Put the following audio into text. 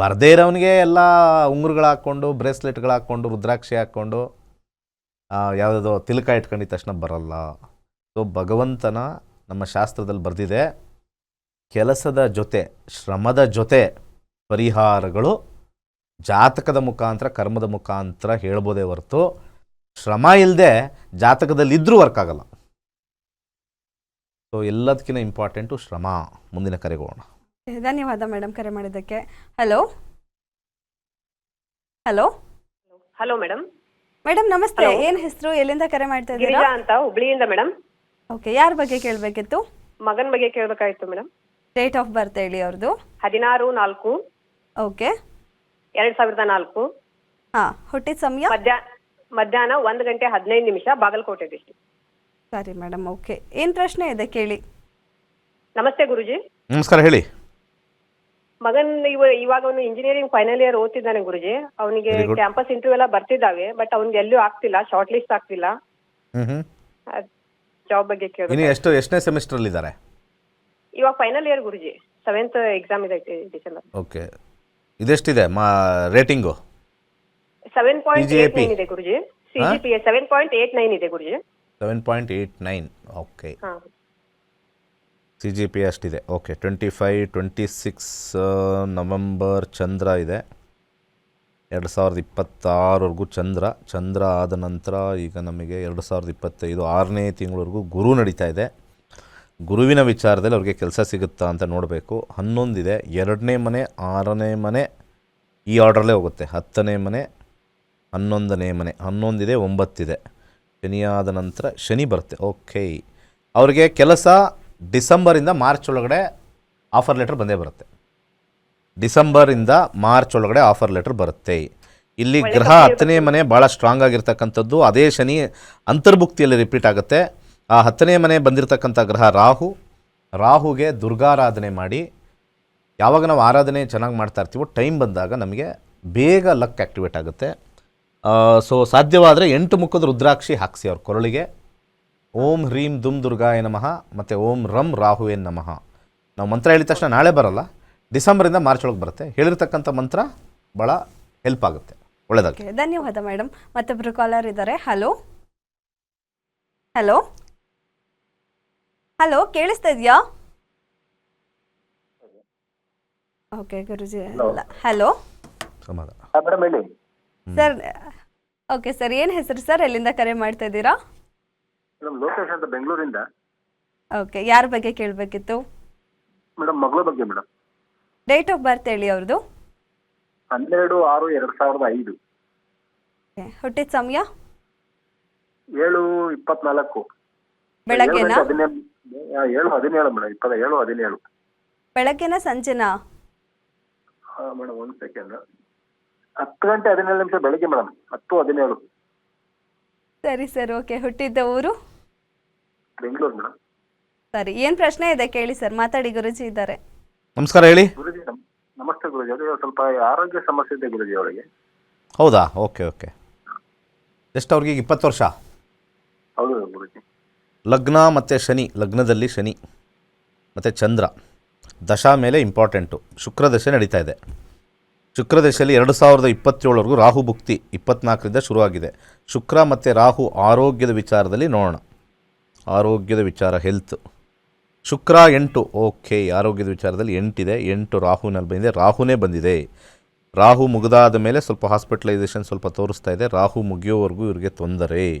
ಬರದೇ ಇರೋವನಿಗೆ ಎಲ್ಲ ಉಂಗುರುಗಳು ಹಾಕ್ಕೊಂಡು, ಬ್ರೇಸ್ಲೆಟ್ಗಳು ಹಾಕ್ಕೊಂಡು, ರುದ್ರಾಕ್ಷಿ ಹಾಕ್ಕೊಂಡು ಯಾವುದೋ ತಿಲಕ ಇಟ್ಕೊಂಡಿದ್ದ ತಕ್ಷಣ ಬರಲ್ಲ. ಸೊ ಭಗವಂತನ ನಮ್ಮ ಶಾಸ್ತ್ರದಲ್ಲಿ ಬರೆದಿದೆ, ಕೆಲಸದ ಜೊತೆ, ಶ್ರಮದ ಜೊತೆ ಪರಿಹಾರಗಳು ಜಾತಕದ ಮುಖಾಂತರ, ಕರ್ಮದ ಮುಖಾಂತರ ಹೇಳ್ಬೋದೇ ಹೊರತು ಶ್ರಮ ಇಲ್ಲದೆ ಜಾತಕದಲ್ಲಿ ಇದ್ರೂ ವರ್ಕ್ ಆಗಲ್ಲ. ಸೊ ಎಲ್ಲದಕ್ಕಿಂತ ಇಂಪಾರ್ಟೆಂಟು ಶ್ರಮ. ಮುಂದಿನ ಕರೆಗೋಣ. ಧನ್ಯವಾದ ಮೇಡಮ್ ಕರೆ ಮಾಡಿದ್ದಕ್ಕೆ. Hello hello hello madam madam ನಮಸ್ತೆ. ಏನ್ ಹೆಸರು? ಎಲ್ಲಿಂದ ಕರೆ ಮಾಡ್ತಾ ಇದ್ದೀರಾ? ಗಿರಿಜಾ ಅಂತ ಹುಬ್ಳಿಯಿಂದ ಮೇಡಮ್ ಓಕೆ ಯಾರ ಬಗ್ಗೆ ಕೇಳಬೇಕಿತ್ತು? ಮಗನ್ ಬಗ್ಗೆ ಕೇಳಬೇಕಾಗಿತ್ತು ಮೇಡಮ್ ಡೇಟ್ ಆಫ್ ಬರ್ತ್ ಹೇಳಿ ಅವ್ರದ್ದು ಹದಿನಾರು ನಾಲ್ಕು. ಓಕೆ ಎರಡ್ ಸಾವಿರದ ನಾಲ್ಕು. ಹಾ ಹುಟ್ಟಿದ ಸಮಯ? ಮಧ್ಯಾಹ್ನ ಮಧ್ಯಾಹ್ನ ಒಂದ್ ಗಂಟೆ ಹದಿನೈದು ನಿಮಿಷ ಬಾಗಲಕೋಟೆ ಡಿಸ್ಟ್ರಿಕ್ಟ್ ಸರಿ ಮೇಡಮ್ ಓಕೆ ಏನ್ ಪ್ರಶ್ನೆ ಇದೆ ಕೇಳಿ. ನಮಸ್ತೆ ಗುರುಜಿ. ನಮಸ್ಕಾರ ಹೇಳಿ. ಮಗನ್ ಇವ ಇವಾಗ ಅವನು ಇಂಜಿನಿಯರಿಂಗ್ ಫೈನಲ್ ಇಯರ್ ಓದ್ತಿದ್ದಾನೆ ಗುರುಜಿ. ಅವನಿಗೆ Very good. ಕ್ಯಾಂಪಸ್ ಇಂಟರ್ವ್ಯೂ ಎಲ್ಲ ಬರ್ತಿದ್ದಾವೆ ಬಟ್ ಅವ್ನಿಗೆ ಎಲ್ಲೂ ಆಗ್ತಿಲ್ಲ ಶಾರ್ಟ್ ಲಿಸ್ಟ್ ಆಗ್ತಿಲ್ಲ ಹ್ಞೂ ಹ್ಞೂ ಜಾಬ್ ಬಗ್ಗೆ ಇನ್ನು ಕೇಳ ಎಷ್ಟು ಎಷ್ಟನೇ ಸೆಮಿಸ್ಟ್ರಲ್ಲಿದ್ದಾರೆ ಇವಾಗ ಫೈನಲ್ ಇಯರ್ ಗುರುಜಿ ಸೆವೆಂತ್ ಎಕ್ಸಾಮ್ ಇದೆ ಡಿಸೆಂಬರ್. ಓಕೆ ಇದೆಷ್ಟಿದೆ ಮಾ rating seven point eight? Nine ಇದೆ ಗುರುಜಿ. ಸಿ ಹಾ? G P seven point eight nine ಇದೆ ಗುರುಜಿ. Seven point eight nine okay ಹಾ. C G P ಅಷ್ಟಿದೆ. Okay twenty five twenty six November ಚಂದ್ರ ಇದೆ. ಎರಡು ಸಾವಿರದ ಇಪ್ಪತ್ತಾರವರೆಗೂ ಚಂದ್ರ. ಚಂದ್ರ ಆದ ನಂತರ ಈಗ ನಮಗೆ ಎರಡು ಸಾವಿರದ ಇಪ್ಪತ್ತೈದು ಆರನೇ ತಿಂಗಳವರೆಗೂ ಗುರು ನಡೀತಾ ಇದೆ. ಗುರುವಿನ ವಿಚಾರದಲ್ಲಿ ಅವ್ರಿಗೆ ಕೆಲಸ ಸಿಗುತ್ತಾ ಅಂತ ನೋಡಬೇಕು. ಹನ್ನೊಂದಿದೆ, ಎರಡನೇ ಮನೆ, ಆರನೇ ಮನೆ, ಈ ಆರ್ಡ್ರಲ್ಲೇ ಹೋಗುತ್ತೆ. ಹತ್ತನೇ ಮನೆ, ಹನ್ನೊಂದನೇ ಮನೆ. ಹನ್ನೊಂದಿದೆ, ಒಂಬತ್ತಿದೆ. ಶನಿಯಾದ ನಂತರ ಶನಿ ಬರುತ್ತೆ. ಓಕೆ ಅವ್ರಿಗೆ ಕೆಲಸ ಡಿಸೆಂಬರಿಂದ ಮಾರ್ಚ್ ಒಳಗಡೆ ಆಫರ್ ಲೆಟರ್ ಬಂದೇ ಬರುತ್ತೆ. ಡಿಸೆಂಬರಿಂದ ಮಾರ್ಚ್ ಒಳಗಡೆ ಆಫರ್ ಲೆಟರ್ ಬರುತ್ತೆ. ಇಲ್ಲಿ ಗ್ರಹ ಹತ್ತನೇ ಮನೆ ಭಾಳ ಸ್ಟ್ರಾಂಗ್ ಆಗಿರ್ತಕ್ಕಂಥದ್ದು. ಅದೇ ಶನಿ ಅಂತರ್ಭುಕ್ತಿಯಲ್ಲಿ ರಿಪೀಟ್ ಆಗುತ್ತೆ. ಆ ಹತ್ತನೇ ಮನೆ ಬಂದಿರತಕ್ಕಂಥ ಗ್ರಹ ರಾಹು. ರಾಹುಗೆ ದುರ್ಗಾರಾಧನೆ ಮಾಡಿ. ಯಾವಾಗ ನಾವು ಆರಾಧನೆ ಚೆನ್ನಾಗಿ ಮಾಡ್ತಾ ಇರ್ತೀವೋ ಟೈಮ್ ಬಂದಾಗ ನಮಗೆ ಬೇಗ ಲಕ್ ಆ್ಯಕ್ಟಿವೇಟ್ ಆಗುತ್ತೆ. ಸೊ ಸಾಧ್ಯವಾದರೆ ಎಂಟು ಮುಖದ ರುದ್ರಾಕ್ಷಿ ಹಾಕಿಸಿ ಅವ್ರ ಕೊರಳಿಗೆ. ಓಂ ಹ್ರೀಂ ದುಮ್ ದುರ್ಗಾಯ ನಮಃ ಮತ್ತು ಓಂ ರಂ ರಾಹುವೇ ನಮಃ. ನಾವು ಮಂತ್ರ ಹೇಳಿದ ತಕ್ಷಣ ನಾಳೆ ಬರಲ್ಲ ಡಿಸೆಂಬರಿಂದ ಮಾರ್ಚ್ ಒಳಗೆ ಬರುತ್ತೆ. ಹೇಳಿರ್ತಕ್ಕಂಥ ಮಂತ್ರ ಭಾಳ ಹೆಲ್ಪ್ ಆಗುತ್ತೆ. ಒಳ್ಳೆಯದಾಗಿ ಓಕೆ ಧನ್ಯವಾದ ಮೇಡಮ್ ಮತ್ತೊಬ್ಬರು ಕಾಲರ್ ಇದ್ದಾರೆ. ಹಲೋ ಹಲೋ ಹಲೋ ಕೇಳಿಸ್ತಾ ಇದೆಯಾ? ಓಕೆ ಗುರುಜಿ. ಹಲೋ ಸಮಾಧಾನ. ಮೇಡಮ್ ಹೇಳಿ. ಸರ್ ಓಕೆ ಸರ್ ಏನು ಹೆಸರು ಸರ್ ಎಲ್ಲಿಂದ ಕರೆ ಮಾಡ್ತಾ ಇದ್ದೀರಾ? ಮೇಡಮ್ ಲೋಕೇಶ್ ಅಂತ ಬೆಂಗಳೂರಿಂದ. ಓಕೆ ಯಾರ ಬಗ್ಗೆ ಕೇಳಬೇಕಿತ್ತು? ಮೇಡಮ್ ಮಗಳ ಬಗ್ಗೆ ಮೇಡಮ್. ಡೇಟ್ ಆಫ್ ಬರ್ತ್ ಹೇಳಿ ಅವ್ರದ್ದು. ಹನ್ನೆರಡು ಆರು ಎರಡ್ ಸಾವಿರದ ಐದು. ಹುಟ್ಟಿದ ಸಮಯ? ಏಳು ಇಪ್ಪತ್ನಾಲ್ಕು. ಬೆಳಗ್ಗೆನಾ? ಏಳು ಗಂಟೆ ಹದಿನೇಳು ಏಳು ಹದಿನೇಳು ಮೇಡಮ್ ಇಪ್ಪತ್ತ ಏಳು ಹದಿನೇಳು. ಬೆಳಗ್ಗೆನ ಸಂಜೆನಾ? ಹಾ ಮೇಡಮ್ ಒಂದ್ ಸೆಕೆಂಡ್ ಹತ್ತು ಗಂಟೆ ಹದಿನೇಳು ನಿಮಿಷ ಬೆಳಿಗ್ಗೆ ಮೇಡಮ್ ಹತ್ತು ಹದಿನೇಳು. ಸರಿ ಸರ್ ಓಕೆ ಹುಟ್ಟಿದ್ದ ಊರು? ಬೆಂಗಳೂರು ಮೇಡಮ್ ಸರಿ ಏನ್ ಪ್ರಶ್ನೆ ಇದೆ ಕೇಳಿ ಸರ್ ಮಾತಾಡಿ ಗುರುಜಿ ಇದ್ದಾರೆ. ನಮಸ್ಕಾರ ಹೇಳಿ. ಗುರುಜಿ ನಮ್ ನಮಸ್ತೆ ಗುರುಜಿ ಅದೇ ಸ್ವಲ್ಪ ಆರೋಗ್ಯ ಸಮಸ್ಯೆ ಇದೆ ಗುರುಜಿ ಅವಳಿಗೆ ಹೌದಾ? Okay okay. ಎಷ್ಟು ಅವ್ರಿಗೆ ಈಗ ಇಪ್ಪತ್ತು ವರ್ಷ? ಹೌದು ಗುರುಜಿ. ಲಗ್ನ ಮತ್ತು ಶನಿ ಲಗ್ನದಲ್ಲಿ ಶನಿ ಮತ್ತು ಚಂದ್ರ. ದಶಾ ಮೇಲೆ ಇಂಪಾರ್ಟೆಂಟು ಶುಕ್ರ ದಶೆ ನಡೀತಾ ಇದೆ. ಶುಕ್ರ ದಶೆಯಲ್ಲಿ ಎರಡು ಸಾವಿರದ ಇಪ್ಪತ್ತೇಳವರೆಗೂ ರಾಹು ಭುಕ್ತಿ ಇಪ್ಪತ್ನಾಲ್ಕರಿಂದ ಶುರುವಾಗಿದೆ. ಶುಕ್ರ ಮತ್ತು ರಾಹು ಆರೋಗ್ಯದ ವಿಚಾರದಲ್ಲಿ ನೋಡೋಣ. ಆರೋಗ್ಯದ ವಿಚಾರ ಹೆಲ್ತ್ ಶುಕ್ರ ಎಂಟು ಓಕೆ ಆರೋಗ್ಯದ ವಿಚಾರದಲ್ಲಿ ಎಂಟಿದೆ, ಎಂಟು ರಾಹುನಲ್ಲಿ ಬಂದಿದೆ ರಾಹುನೇ ಬಂದಿದೆ. ರಾಹು ಮುಗಿದಾದ ಮೇಲೆ ಸ್ವಲ್ಪ ಹಾಸ್ಪಿಟಲೈಸೇಷನ್ ಸ್ವಲ್ಪ ತೋರಿಸ್ತಾ ಇದೆ, ರಾಹು ಮುಗಿಯೋವರೆಗೂ ಇವರಿಗೆ ತೊಂದರೆ.